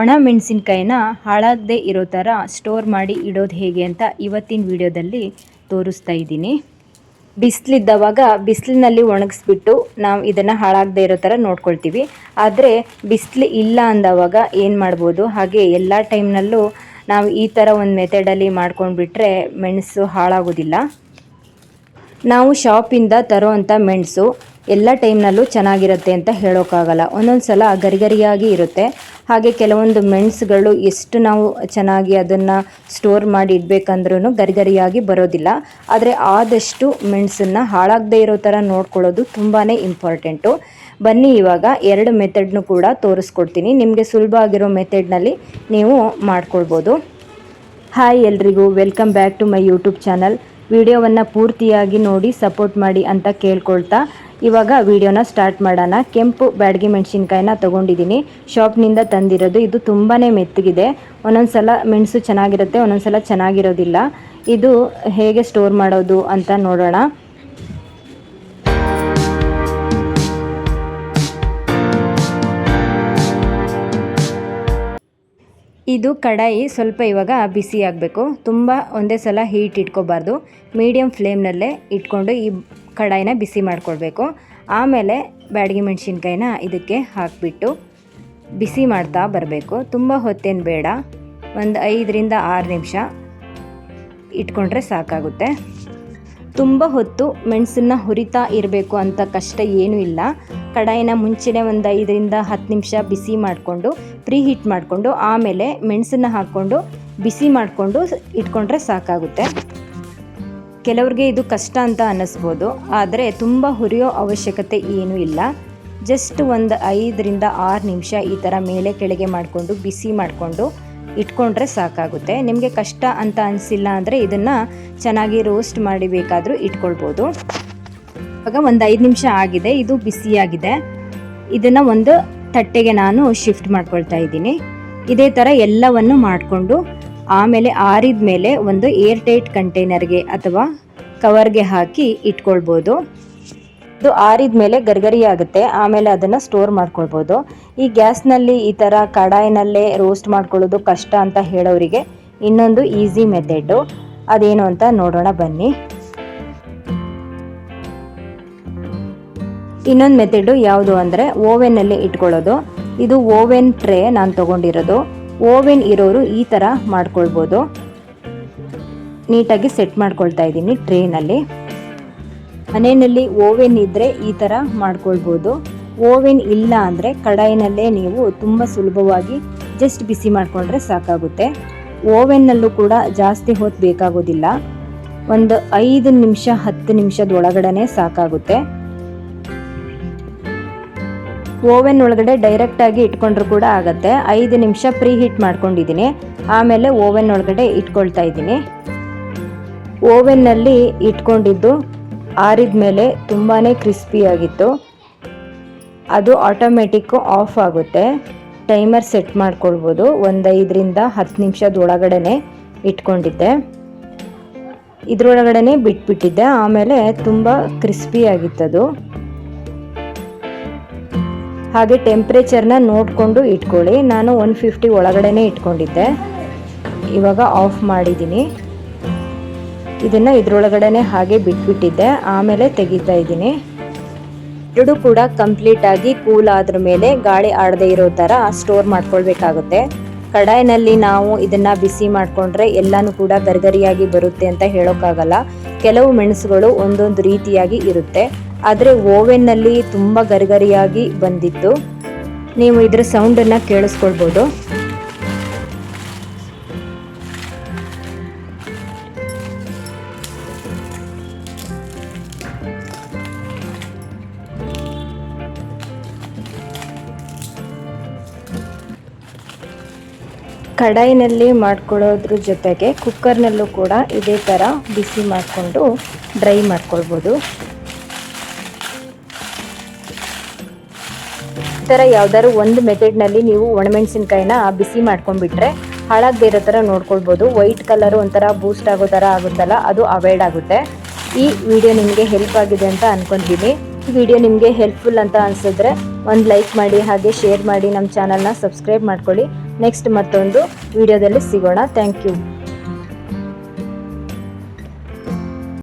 ಒಣ ಮೆಣಸಿನ್ಕಾಯಿನ ಹಾಳಾಗದೇ ಇರೋ ಥರ ಸ್ಟೋರ್ ಮಾಡಿ ಇಡೋದು ಹೇಗೆ ಅಂತ ಇವತ್ತಿನ ವಿಡಿಯೋದಲ್ಲಿ ತೋರಿಸ್ತಾ ಇದ್ದೀನಿ. ಬಿಸಿಲಿದ್ದವಾಗ ಬಿಸಿಲಿನಲ್ಲಿ ಒಣಗಿಸ್ಬಿಟ್ಟು ನಾವು ಇದನ್ನು ಹಾಳಾಗದೇ ಇರೋ ಥರ ನೋಡ್ಕೊಳ್ತೀವಿ. ಆದರೆ ಬಿಸಿಲು ಇಲ್ಲ ಅಂದವಾಗ ಏನು ಮಾಡ್ಬೋದು? ಹಾಗೆ ಎಲ್ಲ ಟೈಮ್ನಲ್ಲೂ ನಾವು ಈ ಥರ ಒಂದು ಮೆಥಡಲ್ಲಿ ಮಾಡ್ಕೊಂಡ್ಬಿಟ್ರೆ ಮೆಣಸು ಹಾಳಾಗೋದಿಲ್ಲ. ನಾವು ಶಾಪಿಂದ ತರೋವಂಥ ಮೆಣಸು ಎಲ್ಲ ಟೈಮ್ನಲ್ಲೂ ಚೆನ್ನಾಗಿರುತ್ತೆ ಅಂತ ಹೇಳೋಕ್ಕಾಗಲ್ಲ. ಒಂದೊಂದು ಸಲ ಗರಿಗರಿಯಾಗಿ ಇರುತ್ತೆ. ಹಾಗೆ ಕೆಲವೊಂದು ಮೆಣಸುಗಳು ಎಷ್ಟು ನಾವು ಚೆನ್ನಾಗಿ ಅದನ್ನು ಸ್ಟೋರ್ ಮಾಡಿ ಇಡಬೇಕಂದ್ರೂ ಗರಿಗರಿಯಾಗಿ ಬರೋದಿಲ್ಲ. ಆದರೆ ಆದಷ್ಟು ಮೆಣಸನ್ನು ಹಾಳಾಗದೇ ಇರೋ ಥರ ನೋಡ್ಕೊಳ್ಳೋದು ತುಂಬಾ ಇಂಪಾರ್ಟೆಂಟು. ಬನ್ನಿ ಇವಾಗ ಎರಡು ಮೆಥಡ್ನು ಕೂಡ ತೋರಿಸ್ಕೊಡ್ತೀನಿ. ನಿಮಗೆ ಸುಲಭ ಆಗಿರೋ ಮೆಥಡ್ನಲ್ಲಿ ನೀವು ಮಾಡ್ಕೊಳ್ಬೋದು. ಹಾಯ್ ಎಲ್ರಿಗೂ, welcome back to my YouTube channel. ವಿಡಿಯೋವನ್ನು ಪೂರ್ತಿಯಾಗಿ ನೋಡಿ, ಸಪೋರ್ಟ್ ಮಾಡಿ ಅಂತ ಕೇಳ್ಕೊಳ್ತಾ ಇವಾಗ ವಿಡಿಯೋನ ಸ್ಟಾರ್ಟ್ ಮಾಡೋಣ. ಕೆಂಪು ಬ್ಯಾಡಗಿ ಮೆಣಸಿನ್ಕಾಯಿನ ತೊಗೊಂಡಿದ್ದೀನಿ. ಶಾಪ್ನಿಂದ ತಂದಿರೋದು. ಇದು ತುಂಬಾ ಮೆತ್ತಗಿದೆ. ಒಂದೊಂದು ಸಲ ಮೆಣಸು ಚೆನ್ನಾಗಿರುತ್ತೆ ಒಂದೊಂದು ಸಲ ಚೆನ್ನಾಗಿರೋದಿಲ್ಲ. ಇದು ಹೇಗೆ ಸ್ಟೋರ್ ಮಾಡೋದು ಅಂತ ನೋಡೋಣ. ಇದು ಕಡಾಯಿ ಸ್ವಲ್ಪ ಇವಾಗ ಬಿಸಿ ಆಗಬೇಕು. ತುಂಬ ಒಂದೇ ಸಲ ಹೀಟ್ ಇಟ್ಕೋಬಾರ್ದು. ಮೀಡಿಯಮ್ ಫ್ಲೇಮ್ನಲ್ಲೇ ಇಟ್ಕೊಂಡು ಈ ಕಡಾಯಿನ ಬಿಸಿ ಮಾಡ್ಕೊಳ್ಬೇಕು. ಆಮೇಲೆ ಬ್ಯಾಡಗಿ ಮೆಣಸಿನ್ಕಾಯಿನ ಇದಕ್ಕೆ ಹಾಕಿಬಿಟ್ಟು ಬಿಸಿ ಮಾಡ್ತಾ ಬರಬೇಕು. ತುಂಬ ಹೊತ್ತೇನು ಬೇಡ. ಒಂದು ಐದರಿಂದ ಆರು ನಿಮಿಷ ಇಟ್ಕೊಂಡ್ರೆ ಸಾಕಾಗುತ್ತೆ. ತುಂಬ ಹೊತ್ತು ಮೆಣಸನ್ನ ಹುರಿತಾ ಇರಬೇಕು ಅಂತ ಕಷ್ಟ ಏನೂ ಇಲ್ಲ. ಕಡಾಯಿನ ಮುಂಚೆನೇ ಒಂದು ಐದರಿಂದ ಹತ್ತು ನಿಮಿಷ ಬಿಸಿ ಮಾಡಿಕೊಂಡು, ಪ್ರೀ ಹೀಟ್ ಮಾಡಿಕೊಂಡು, ಆಮೇಲೆ ಮೆಣಸನ್ನ ಹಾಕ್ಕೊಂಡು, ಬಿಸಿ ಮಾಡಿಕೊಂಡು ಇಟ್ಕೊಂಡ್ರೆ ಸಾಕಾಗುತ್ತೆ. ಕೆಲವ್ರಿಗೆ ಇದು ಕಷ್ಟ ಅಂತ ಅನ್ನಿಸ್ಬೋದು, ಆದರೆ ತುಂಬ ಹುರಿಯೋ ಅವಶ್ಯಕತೆ ಏನೂ ಇಲ್ಲ. ಜಸ್ಟ್ ಒಂದು ಐದರಿಂದ ಆರು ನಿಮಿಷ ಈ ಥರ ಮೇಲೆ ಕೆಳಗೆ ಮಾಡಿಕೊಂಡು, ಬಿಸಿ ಮಾಡಿಕೊಂಡು ಇಟ್ಕೊಂಡ್ರೆ ಸಾಕಾಗುತ್ತೆ. ನಿಮಗೆ ಕಷ್ಟ ಅಂತ ಅನಿಸಿಲ್ಲ ಅಂದರೆ ಇದನ್ನು ಚೆನ್ನಾಗಿ ರೋಸ್ಟ್ ಮಾಡಿ ಬೇಕಾದರೂ ಇಟ್ಕೊಳ್ಬೋದು. ಇವಾಗ ಒಂದು ಐದು ನಿಮಿಷ ಆಗಿದೆ, ಇದು ಬಿಸಿಯಾಗಿದೆ ಇದನ್ನು ಒಂದು ತಟ್ಟೆಗೆ ನಾನು ಶಿಫ್ಟ್ ಮಾಡ್ಕೊಳ್ತಾ ಇದ್ದೀನಿ. ಇದೇ ಥರ ಎಲ್ಲವನ್ನು ಮಾಡಿಕೊಂಡು ಆಮೇಲೆ ಆರಿದ ಮೇಲೆ ಒಂದು ಏರ್ ಟೈಟ್ ಕಂಟೈನರ್ಗೆ ಅಥವಾ ಕವರ್ಗೆ ಹಾಕಿ ಇಟ್ಕೊಳ್ಬೋದು. ಇದು ಆರಿದ ಮೇಲೆ ಗರ್ಗರಿ ಆಗುತ್ತೆ. ಆಮೇಲೆ ಅದನ್ನು ಸ್ಟೋರ್ ಮಾಡ್ಕೊಳ್ಬೋದು. ಈ ಗ್ಯಾಸ್ನಲ್ಲಿ ಈ ಥರ ಕಡಾಯಿನಲ್ಲೇ ರೋಸ್ಟ್ ಮಾಡ್ಕೊಳ್ಳೋದು ಕಷ್ಟ ಅಂತ ಹೇಳೋರಿಗೆ ಇನ್ನೊಂದು ಈಸಿ ಮೆಥೆಡ್ಡು. ಅದೇನು ಅಂತ ನೋಡೋಣ ಬನ್ನಿ. ಇನ್ನೊಂದು ಮೆಥೆಡು ಯಾವುದು ಅಂದರೆ ಓವೆನ್ನಲ್ಲಿ ಇಟ್ಕೊಳ್ಳೋದು. ಇದು ಓವೆನ್ ಟ್ರೇ ನಾನು ತೊಗೊಂಡಿರೋದು. ಓವೆನ್ ಇರೋರು ಈ ಥರ ಮಾಡ್ಕೊಳ್ಬೋದು. ನೀಟಾಗಿ ಸೆಟ್ ಮಾಡ್ಕೊಳ್ತಾ ಇದ್ದೀನಿ ಟ್ರೇನಲ್ಲಿ. ಮನೆಯಲ್ಲಿ ಓವೆನ್ ಇದ್ದರೆ ಈ ಥರ ಮಾಡ್ಕೊಳ್ಬೋದು. ಓವೆನ್ ಇಲ್ಲ ಅಂದರೆ ಕಡಾಯಿನಲ್ಲೇ ನೀವು ತುಂಬ ಸುಲಭವಾಗಿ ಜಸ್ಟ್ ಬಿಸಿ ಮಾಡಿಕೊಂಡ್ರೆ ಸಾಕಾಗುತ್ತೆ. ಓವೆನ್ನಲ್ಲೂ ಕೂಡ ಜಾಸ್ತಿ ಹೊತ್ತು ಬೇಕಾಗೋದಿಲ್ಲ. ಒಂದು ಐದು ನಿಮಿಷ, ಹತ್ತು ನಿಮಿಷದ ಒಳಗಡೆ ಸಾಕಾಗುತ್ತೆ. ಓವೆನ್ ಒಳಗಡೆ ಡೈರೆಕ್ಟಾಗಿ ಇಟ್ಕೊಂಡ್ರು ಕೂಡ ಆಗುತ್ತೆ. ಐದು ನಿಮಿಷ ಪ್ರೀ ಹೀಟ್ ಮಾಡ್ಕೊಂಡಿದ್ದೀನಿ ಆಮೇಲೆ ಓವೆನ್ ಒಳಗಡೆ ಇಟ್ಕೊಳ್ತಾ ಇದ್ದೀನಿ. ಓವೆನ್ನಲ್ಲಿ ಇಟ್ಕೊಂಡಿದ್ದು ಆರಿದ ಮೇಲೆ ತುಂಬಾ ಕ್ರಿಸ್ಪಿಯಾಗಿತ್ತು ಅದು ಆಟೋಮೆಟಿಕ್ಕು ಆಫ್ ಆಗುತ್ತೆ. ಟೈಮರ್ ಸೆಟ್ ಮಾಡ್ಕೊಳ್ಬೋದು. ಒಂದು ಐದರಿಂದ ಹತ್ತು ನಿಮಿಷದ ಒಳಗಡೆ ಇಟ್ಕೊಂಡಿದ್ದೆ. ಇದ್ರೊಳಗಡೆ ಬಿಟ್ಬಿಟ್ಟಿದ್ದೆ. ಆಮೇಲೆ ತುಂಬ ಕ್ರಿಸ್ಪಿಯಾಗಿತ್ತದು ಹಾಗೆ ಟೆಂಪ್ರೇಚರ್ನ ನೋಡಿಕೊಂಡು ಇಟ್ಕೊಳ್ಳಿ. ನಾನು ಒನ್ ಫಿಫ್ಟಿ ಒಳಗಡೆ ಇಟ್ಕೊಂಡಿದ್ದೆ. ಇವಾಗ ಆಫ್ ಮಾಡಿದ್ದೀನಿ. ಇದನ್ನು ಇದರೊಳಗಡೆ ಹಾಗೆ ಬಿಟ್ಬಿಟ್ಟಿದ್ದೆ. ಆಮೇಲೆ ತೆಗಿತಾ ಇದ್ದೀನಿ. ಎರಡು ಕೂಡ ಕಂಪ್ಲೀಟ್ ಆಗಿ ಕೂಲ್ ಆದ್ರ ಮೇಲೆ ಗಾಳಿ ಆಡದೆ ಇರೋ ಥರ ಸ್ಟೋರ್ ಮಾಡ್ಕೊಳ್ಬೇಕಾಗುತ್ತೆ. ಕಡಾಯಿನಲ್ಲಿ ನಾವು ಇದನ್ನು ಬಿಸಿ ಮಾಡಿಕೊಂಡ್ರೆ ಎಲ್ಲನೂ ಕೂಡ ಗರ್ಗರಿಯಾಗಿ ಬರುತ್ತೆ ಅಂತ ಹೇಳೋಕ್ಕಾಗಲ್ಲ. ಕೆಲವು ಮೆಣಸುಗಳು ಒಂದೊಂದು ರೀತಿಯಾಗಿ ಇರುತ್ತೆ. ಆದರೆ ಓವೆನ್ನಲ್ಲಿ ತುಂಬ ಗರಿಗರಿಯಾಗಿ ಬಂದಿತ್ತು. ನೀವು ಇದರ ಸೌಂಡನ್ನು ಕೇಳಿಸ್ಕೊಳ್ಬೋದು. ಕಡಾಯಿನಲ್ಲಿ ಮಾಡ್ಕೊಳ್ಳೋದ್ರ ಜೊತೆಗೆ ಕುಕ್ಕರ್ನಲ್ಲೂ ಕೂಡ ಇದೇ ಥರ ಬಿಸಿ ಮಾಡಿಕೊಂಡು ಡ್ರೈ ಮಾಡ್ಕೊಳ್ಬೋದು. ಈ ಥರ ಯಾವ್ದಾದ್ರು ಒಂದು ಮೆಥಡ್ನಲ್ಲಿ ನೀವು ಒಣಮೆಣಸಿನ್ಕಾಯಿನ ಬಿಸಿ ಮಾಡ್ಕೊಂಡ್ಬಿಟ್ರೆ ಹಾಳಾಗದೇ ಇರೋ ಥರ ನೋಡ್ಕೊಳ್ಬೋದು. ವೈಟ್ ಕಲರ್ ಒಂಥರ ಬೂಸ್ಟ್ ಆಗೋ ಥರ ಆಗುತ್ತಲ್ಲ, ಅದು ಅವಾಯ್ಡ್ ಆಗುತ್ತೆ. ಈ ವಿಡಿಯೋ ನಿಮಗೆ ಹೆಲ್ಪ್ ಆಗಿದೆ ಅಂತ ಅನ್ಕೊಂತೀನಿ. ಈ ವಿಡಿಯೋ ನಿಮಗೆ ಹೆಲ್ಪ್ಫುಲ್ ಅಂತ ಅನಿಸಿದ್ರೆ ಒಂದು ಲೈಕ್ ಮಾಡಿ, ಹಾಗೆ ಶೇರ್ ಮಾಡಿ, ನಮ್ಮ ಚಾನಲ್ನ ಸಬ್ಸ್ಕ್ರೈಬ್ ಮಾಡ್ಕೊಳ್ಳಿ. ನೆಕ್ಸ್ಟ್ ಮತ್ತೊಂದು ವಿಡಿಯೋದಲ್ಲಿ ಸಿಗೋಣ. Thank you